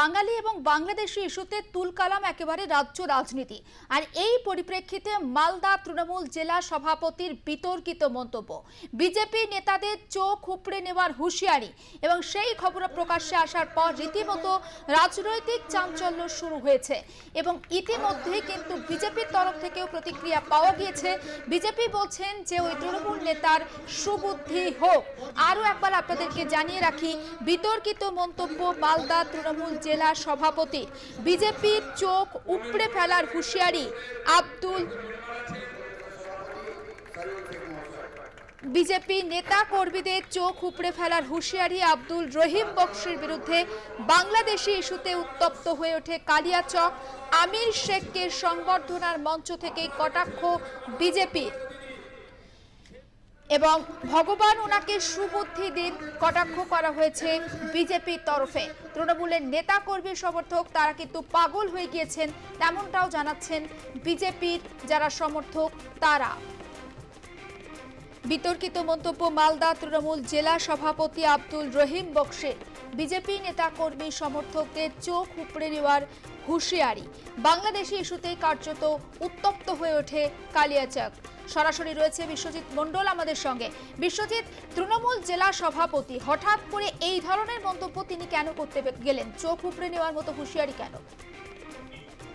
বাঙালি এবং বাংলাদেশি ইস্যুতে তুলকালাম একেবারে রাজ্য রাজনীতি। আর এই পরিপ্রেক্ষিতে মালদা তৃণমূল জেলা সভাপতির বিতর্কিত মন্তব্য। বিজেপি নেতাদের চোখ উপড়ে নেওয়ার হুঁশিয়ারি এবং সেই খবর প্রকাশ্যে আসার পর রীতিমতো রাজনৈতিক চাঞ্চল্য শুরু হয়েছে এবং ইতিমধ্যে কিন্তু বিজেপির তরফ থেকেও প্রতিক্রিয়া পাওয়া গিয়েছে। বিজেপি বলছেন যে ওই তৃণমূল নেতার সুবুদ্ধি হোক। আরও একবার আপনাদেরকে জানিয়ে রাখি, বিতর্কিত মন্তব্য মালদা তৃণমূল জেলা সভাপতি। বিজেপির চোখ উপড়ে ফেলার হুঁশিয়ারি আব্দুল বিজেপি নেতা কর্মীদের চোখ উপড়ে ফেলার হুঁশিয়ারি আব্দুল রহিম বক্সির বিরুদ্ধে বাংলাদেশি ইস্যুতে উত্তপ্ত হয়ে ওঠে কালিয়াচক। আমির শেখকে সংবর্ধনার মঞ্চ থেকে কটাক্ষ বিজেপির। এবং ভগবান ওনাকে সুবুদ্ধি দিন, কটাক্ষ করা হয়েছে বিজেপির তরফে। তৃণমূলের নেতা কর্মী সমর্থক, তারা কিন্তু পাগল হয়ে গিয়েছেন, তেমনটাও জানাচ্ছেন বিজেপির যারা সমর্থক, তারা। বিতর্কিত মন্তব্য মালদা তৃণমূল জেলা সভাপতি আব্দুল রহিম বক্সের বিজেপি নেতা কর্মী সমর্থকদের চোখ উপড়ে নেওয়ার হুঁশিয়ারি। বাংলাদেশি ইস্যুতেই কার্যত উত্তপ্ত হয়ে ওঠে কালিয়াচক। সরাসরি রয়েছে বিশ্বজিৎ মণ্ডল আমাদের সঙ্গে। বিশ্বজিৎ, তৃণমূল জেলা সভাপতি, হঠাৎ করে এই ধরনের মন্তব্য তিনি কেন করতে গেলেন? চোখ উপড়ে নেওয়ার মতো হুঁশিয়ারি কেন?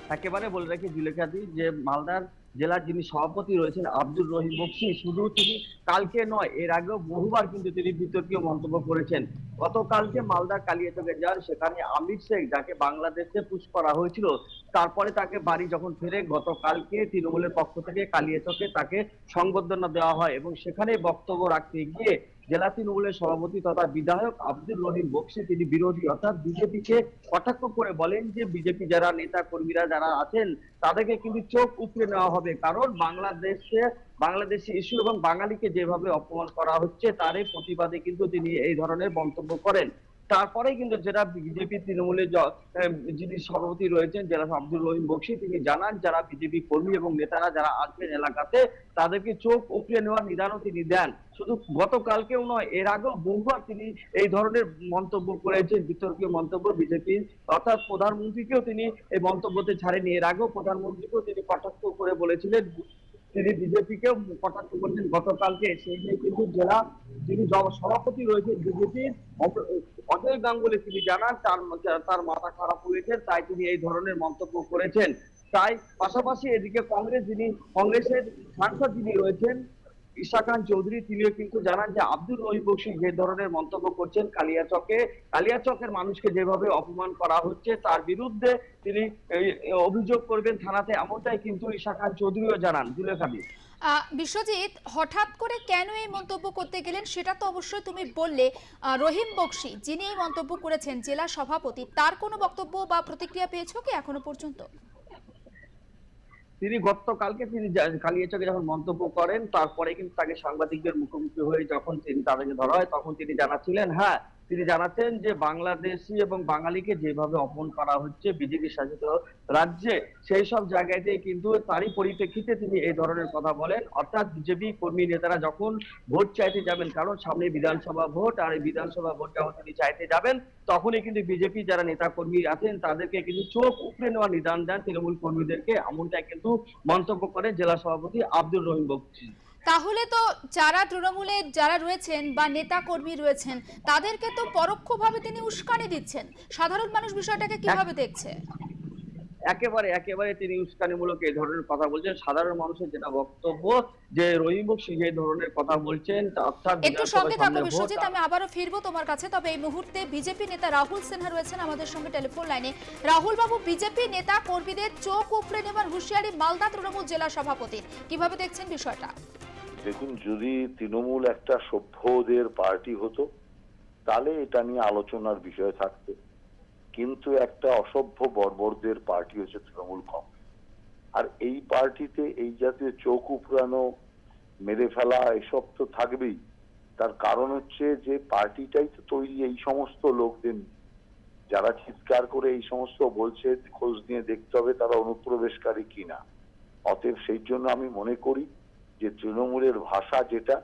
একেবারে বলে রাখি জুলেখাদি যে মালদার জেলার যিনি সভাপতি রয়েছেন আব্দুর রহিম বক্সি, শুধু তিনি কালকে নয়, এর আগেও বহুবার কিন্তু তিনি বিতর্কীয় মন্তব্য করেছেন। গতকালকে মালদা কালিয়াচকে যান, সেখানে আমির শেখ, যাকে বাংলাদেশে পুশ করা হয়েছিল, তারপরে তাকে বাড়ি যখন ফিরে গতকালকে তৃণমূলের পক্ষ থেকে কালিয়াচকে তাকে সংবর্ধনা দেওয়া হয় এবং সেখানে বক্তব্য রাখতে গিয়ে জেলা তৃণমূলের সভাপতি তথা বিধায়ক আব্দুল রহিম বক্সি তিনি বিরোধী। অর্থাৎ বিজেপিকে কটাক্ষ করে বলেন যে, বিজেপি যারা নেতা কর্মীরা যারা আছেন, তাদেরকে কিন্তু চোখ উপড়ে নেওয়া হবে। কারণ বাংলাদেশে, বাংলাদেশি ইস্যু এবং বাঙালিকে যেভাবে অপমান করা হচ্ছে, তারই প্রতিবাদে কিন্তু তিনি এই ধরনের মন্তব্য করেন। তারপরে কিন্তু যেটা বিজেপি তৃণমূলের যিনি সভাপতি রয়েছেন জেলা আব্দুল রহিম বক্সি, তিনি জানান যারা বিজেপি কর্মী এবং নেতারা যারা আছেন এলাকাতে, তাদেরকে চোখ উপড়ে নেওয়ার নিদানও তিনি দেন। শুধু গতকালকেও নয়, এর আগেও বহুবার তিনি এই ধরনের মন্তব্য করেছেন, বিতর্কীয় মন্তব্য বিজেপির অর্থাৎ প্রধানমন্ত্রীকেও তিনি এই মন্তব্যতে ছাড়েনি এর আগেও প্রধানমন্ত্রীকেও তিনি কটাক্ষ করে বলেছিলেন, তিনি বিজেপিকেও কটাক্ষ করেছেন গতকালকে। সেই নিয়ে কিন্তু জেলা যিনি সভাপতি রয়েছেন বিজেপির অজয় গাঙ্গুলি তিনি জানান তার তার মাথা খারাপ হয়েছে, তাই তিনি এই ধরনের মন্তব্য করেছেন। তাই পাশাপাশি এদিকে কংগ্রেস যিনি, কংগ্রেসের সাংসদ যিনি রয়েছেন ঈশা খান চৌধুরী, তিনিও কিন্তু জানান যে আব্দুল রহিম বক্সি যে ধরনের মন্তব্য করছেন কালিয়াচকে, কালিয়াচকের মানুষকে যেভাবে অপমান করা হচ্ছে, তার বিরুদ্ধে তিনি অভিযোগ করবেন থানাতে, এমনটাই কিন্তু ঈশা খান চৌধুরীও জানান। জুলেখাবি বিশ্বজিৎ, হঠাৎ করে কেন এই মন্তব্য করতে গেলেন সেটা তো অবশ্যই তুমি বললে। রহিম বক্সি, যিনি এই মন্তব্য করেছেন, জেলা সভাপতি, তার কোনো বক্তব্য বা প্রতিক্রিয়া পেয়েছ কি এখনও পর্যন্ত? তিনি গতকালকে তিনি যা- কালিয়াচকে যখন মন্তব্য করেন, তারপরে কিন্তু তাকে সাংবাদিকদের মুখোমুখি হয়ে যখন তিনি তাদেরকে ধরা হয়, তখন তিনি জানাচ্ছিলেন হ্যাঁ তিনি জানাচ্ছেন যে বাংলাদেশি এবং বাঙালিকে যেভাবে অপমান করা হচ্ছে, বিজেপি শাসিত রাজ্যে, সেই সব জায়গাতে কিন্তু তারই পরিপ্রেক্ষিতে তিনি এই ধরনের কথা বলেন। অর্থাৎ বিজেপি কর্মী নেতারা যখন ভোট চাইতে যাবেন, কারণ সামনে বিধানসভা ভোট, আর এই বিধানসভা ভোট যখন তিনি চাইতে যাবেন, তখনই কিন্তু বিজেপি যারা নেতা কর্মী আছেন, তাদেরকে কিন্তু চোখ উপড়ে নেওয়ার নিদান দেন তৃণমূল কর্মীদেরকে। এমনটাই কিন্তু মন্তব্য করেন জেলা সভাপতি আব্দুর রহিম বক্সি। তাহলে তো যারা তৃণমূলে যারা রয়েছেন বা নেতা কর্মী রয়েছেন তাদেরকে তো পরোক্ষভাবে তিনি উস্কানি দিচ্ছেন। সাধারণ মানুষ বিষয়টাকে কীভাবে দেখছে? একেবারে একেবারে তিনি উস্কানিমূলক এই ধরনের কথা বলছেন। সাধারণ মানুষের যেটা বক্তব্য যে রহিম বক্সি যে ধরনের কথা বলছেন অর্থাৎ একটু সঙ্গে থাকো বিশ্বজিৎ আমি আবারও ফিরবো তোমার কাছে তবে এই মুহূর্তে বিজেপি নেতা রাহুল সিনহা রয়েছেন আমাদের সঙ্গে টেলিফোন লাইনে। রাহুল বাবু বিজেপি নেতা কর্মীদের চোখ উপড়ে নেবার হুঁশিয়ারি মালদা তৃণমূল জেলা সভাপতি কীভাবে দেখছেন বিষয়টা? দেখুন যদি তৃণমূল একটা সভ্যদের পার্টি হতো, তাহলে এটা নিয়ে আলোচনার বিষয় থাকতো। কিন্তু একটা অসভ্য বর্বরদের পার্টি হচ্ছে তৃণমূল কংগ্রেস। আর এই পার্টিতে এই জাতীয় চোখ উপড়ানো, মেরে ফেলা, এসব তো থাকবেই। তার কারণ হচ্ছে যে পার্টিটাই তো তৈরি এই সমস্ত লোকদের যারা চিৎকার করে এই সমস্ত বলছে, খোঁজ নিয়ে দেখতে হবে তারা অনুপ্রবেশকারী কিনা। অতএব সেই জন্য আমি মনে করি যে তৃণমূলের ভাষা যেটা,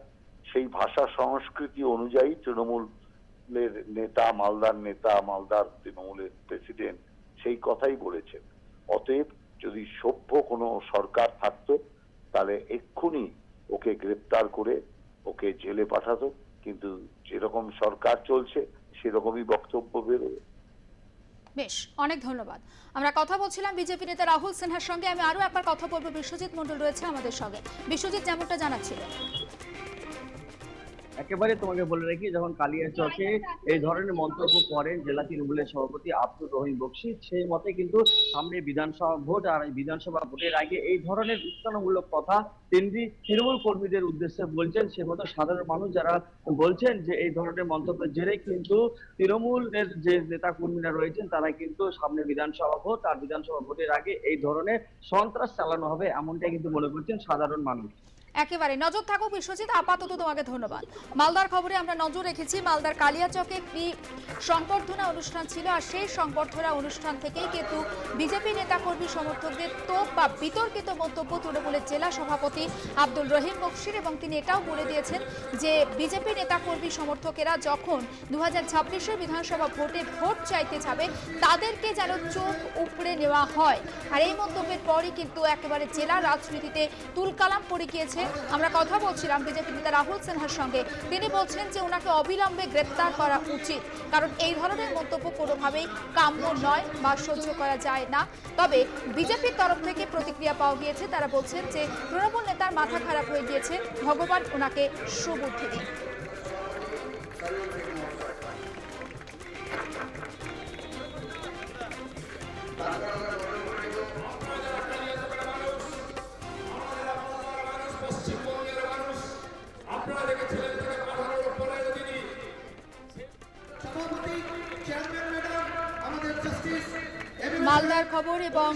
সেই ভাষা সংস্কৃতি অনুযায়ী তৃণমূলের নেতা, মালদার নেতা, মালদার তৃণমূলের প্রেসিডেন্ট সেই কথাই বলেছেন। অতএব যদি সভ্য কোনো সরকার থাকতো, তাহলে এক্ষুনি ওকে গ্রেপ্তার করে ওকে জেলে পাঠাতো। কিন্তু যেরকম সরকার চলছে, সেরকমই বক্তব্য বেরোবে। বেশ, অনেক ধন্যবাদ। আমরা কথা বলছিলাম বিজেপি নেতা রাহুল সিনহার সঙ্গে। আমি আরও একবার কথা বলব। বিশ্বজিৎ মণ্ডল রয়েছে আমাদের সঙ্গে। বিশ্বজিৎ, যেমনটা জানাচ্ছিলেন। একেবারে তোমাকে বলে রাখি, যখন কালিয়াচকে এই ধরনের মন্তব্য করেন জেলা তৃণমূলের সভাপতি আব্দুর রহিম বক্সি, সেই মতে কিন্তু সামনে বিধানসভা ভোট আর বিধানসভা ভোটের আগে এই ধরনের উত্থানমূলক কথা তিনি তৃণমূল কর্মীদের উদ্দেশ্যে বলছেন। সে মতো সাধারণ মানুষ যারা বলছেন যে এই ধরনের মন্তব্যের জেরে কিন্তু তৃণমূলের যে নেতা কর্মীরা রয়েছেন, তারা কিন্তু সামনে বিধানসভা ভোট আর বিধানসভা ভোটের আগে এই ধরনের সন্ত্রাস চালানো হবে এমনটাই কিন্তু মনে করছেন সাধারণ মানুষ। একেবারে। নজর থাকুক বিশ্বজিৎ, আপাতত তোমাকে ধন্যবাদ। মালদার খবরে আমরা নজর রেখেছি, মালদার কালিয়াচকে একটি সংবর্ধনা অনুষ্ঠান ছিল আর সেই সংবর্ধনা অনুষ্ঠান থেকেই কিন্তু বিজেপি নেতাকর্মী সমর্থকদের তোপ বা বিতর্কিত মন্তব্য তৃণমূলের জেলা সভাপতি আব্দুল রহিম বক্সির এবং তিনি এটাও বলে দিয়েছেন যে বিজেপি নেতাকর্মী সমর্থকেরা যখন দু হাজার বিধানসভা ভোটে ভোট চাইতে যাবে, তাদেরকে যেন চোখ উপড়ে নেওয়া হয়। আর এই মন্তব্যের পরই কিন্তু একেবারে জেলা রাজনীতিতে তুলকালাম পড়ে গিয়েছে আমরা কথা বলছিলাম বিজেপি নেতা রাহুল সিনহার সঙ্গে। তিনি বলছেন যে ওনাকে অবিলম্বে গ্রেপ্তার করা উচিত। কারণ এই ধরনের মন্তব্য কোনোভাবেই কাম্য নয় বা সহ্য করা যায় না। তবে বিজেপির তরফ থেকে প্রতিক্রিয়া পাওয়া গিয়েছে। তারা বলছেন যে তৃণমূল নেতার মাথা খারাপ হয়ে গিয়েছে। ভগবান ওনাকে সুবুদ্ধি দিন সভাপতি এবং